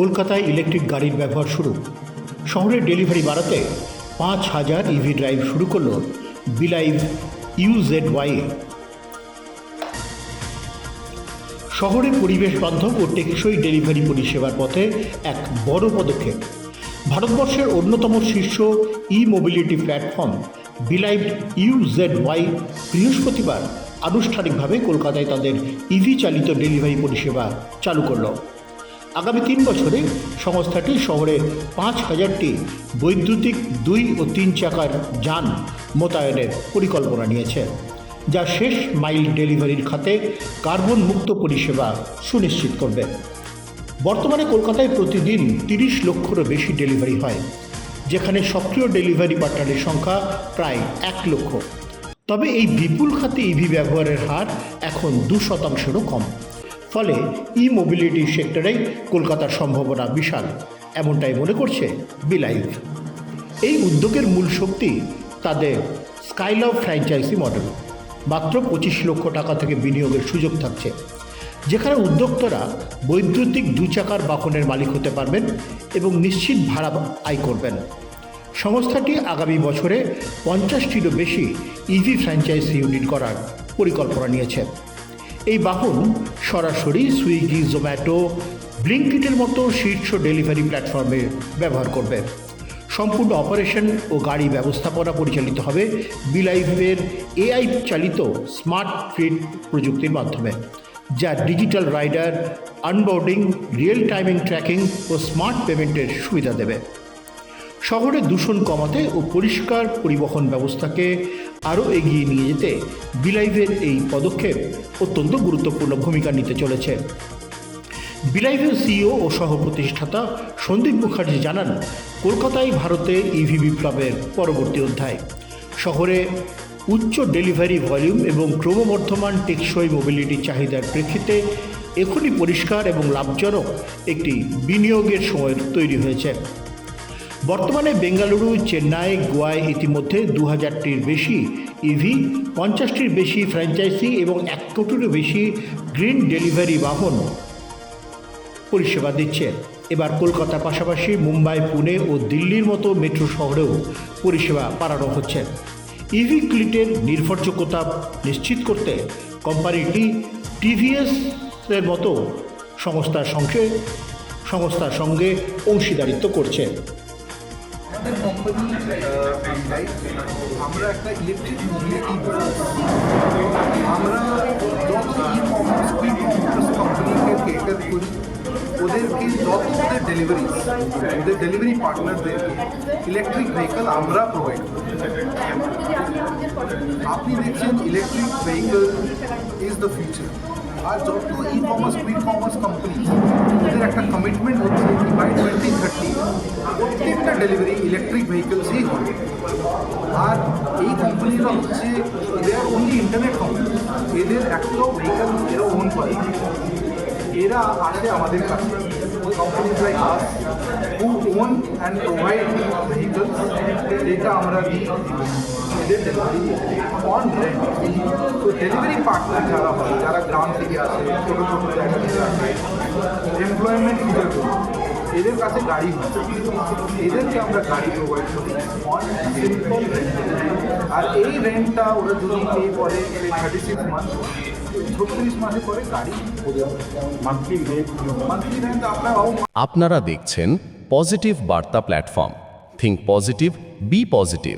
কলকাতায় ইলেকট্রিক গাড়ির ব্যবহার শুরু। শহরের ডেলিভারি বাড়াতে পাঁচ হাজার ইভি ড্রাইভ শুরু করল বিলাইভ ইউজেড ওয়াই শহরে পরিবেশ বান্ধব ও টেকসই ডেলিভারি পরিষেবার পথে এক বড় পদক্ষেপ। ভারতবর্ষের অন্যতম শীর্ষ ই মোবিলিটি প্ল্যাটফর্ম বিলাইভ ইউজেড ওয়াই বৃহস্পতিবার আনুষ্ঠানিকভাবে কলকাতায় তাদের ইভি চালিত ডেলিভারি পরিষেবা চালু করল। আগামী তিন বছরে সংস্থাটি শহরে পাঁচ হাজারটি বৈদ্যুতিক দুই ও তিন চাকার যান মোতায়েনের পরিকল্পনা নিয়েছে, যা শেষ মাইল ডেলিভারির খাতে কার্বন মুক্ত পরিষেবা সুনিশ্চিত করবে। বর্তমানে কলকাতায় প্রতিদিন তিরিশ লক্ষেরও বেশি ডেলিভারি হয়, যেখানে সক্রিয় ডেলিভারি পার্টনারের সংখ্যা প্রায় এক লক্ষ। তবে এই বিপুল খাতে ইভি ব্যবহারের হার এখন দু শতাংশেরও কম। ফলে ই মোবিলিটি সেক্টরে কলকাতার সম্ভাবনা বিশাল, এমনটাই মনে করছে বিলাইভ এই উদ্যোগের মূল শক্তি তাদের স্কাইলাভ ফ্র্যাঞ্চাইজি মডেল মাত্র পঁচিশ লক্ষ টাকা থেকে বিনিয়োগের সুযোগ থাকছে। যেখানে উদ্যোক্তারা বৈদ্যুতিক দু চাকার বাহনের মালিক হতে পারবেন এবং নিশ্চিত ভাড়া আয় করবেন। সংস্থাটি আগামী বছরে পঞ্চাশটিরও বেশি ইভি ফ্র্যাঞ্চাইজি ইউনিট করার পরিকল্পনা নিয়েছে। এই বাহন সরাসরি সুইগি, জোম্যাটো, ব্লিঙ্কিটের মতো শীর্ষ ডেলিভারি প্ল্যাটফর্মে ব্যবহার করবে। সম্পূর্ণ অপারেশন ও গাড়ি ব্যবস্থাপনা পরিচালিত হবে বিলাইভের এআই চালিত স্মার্ট ফিড প্রযুক্তির মাধ্যমে, যা digital rider, onboarding, real timing tracking ও স্মার্ট পেমেন্টের সুবিধা দেবে। শহরে দূষণ কমাতে ও পরিষ্কার পরিবহন ব্যবস্থাকে আরও এগিয়ে নিয়ে যেতে বিলাইভের এই পদক্ষেপ অত্যন্ত গুরুত্বপূর্ণ ভূমিকা নিতে চলেছে। বিলাইভের সিইও ও সহ প্রতিষ্ঠাতা সন্দীপ মুখার্জি জানান, কলকাতায় ভারতে ইভি বিপ্লবের পরবর্তী অধ্যায়। শহরে উচ্চ ডেলিভারি ভলিউম এবং ক্রমবর্ধমান টেকসই মোবিলিটি চাহিদার প্রেক্ষিতে এখনই পরিষ্কার এবং লাভজনক একটি বিনিয়োগের সময় তৈরি হয়েছে। বর্তমানে বেঙ্গালুরু, চেন্নাই গোয়ায় ইতিমধ্যে দু হাজারটির বেশি ইভি পঞ্চাশটির বেশি ফ্র্যাঞ্চাইজি এবং এক কোটিরও বেশি গ্রিন ডেলিভারি বাহন পরিষেবা দিচ্ছে। এবার কলকাতার পাশাপাশি মুম্বাই, পুনে ও দিল্লির মতো মেট্রো শহরেও পরিষেবা বাড়ানো হচ্ছে। ইভি ক্লিটের নির্ভরযোগ্যতা নিশ্চিত করতে কোম্পানিটি টিভিএস এর মতো সংস্থার সঙ্গে সংস্থার সঙ্গে অংশীদারিত্ব করছে। আমাদের কোম্পানি আমরা একটা ইলেকট্রিক মোবিলিটি আমরা যত ই কমার্স কুইক কমার্স কোম্পানিকে কেটার করি, ওদেরকে যত ওদের ডেলিভারি ওদের ডেলিভারি পার্টনারদেরকে ইলেকট্রিক ভেহিকল আমরা প্রোভাইড করি। আপনি দেখছেন electric vehicle is the future আর যত e commerce quick commerce company ওদের একটা কমিটমেন্ট হচ্ছে কি বাই টোয়েন্টি থার্টি প্রত্যেকটা ডেলিভারি ইলেকট্রিক ভেহিকলসই হবে আর এই কোম্পানিটা হচ্ছে, এদের অনলি ইন্টারনেট কোম্পানি এদের একটাও ভেহিকল এরা ওন করে। এরা আসে আমাদের কাছে। Companies like us who own and provide vehicles যেটা আমরা দিই এদের অন রেন্ট তো ডেলিভারি পার্টনার যারা হয়, যারা গ্রাম থেকে আসে, ছোটো ছোটো জায়গা থেকে আসে এমপ্লয়মেন্ট এদের কাছে গাড়ি হয়। এদেরকে আমরা গাড়ি প্রোভাইড করি। অন সিম্পল আর এই রেন্টটা ওরা যদি পে করে থার্টি সিক্স মান্থ ছত্রিশ মাসে পরে গাড়ি মান্থলি রেন্ট মান্থলি রেন্ট আপনার আপনারা দেখছেন পজিটিভ বার্তা platform think positive be positive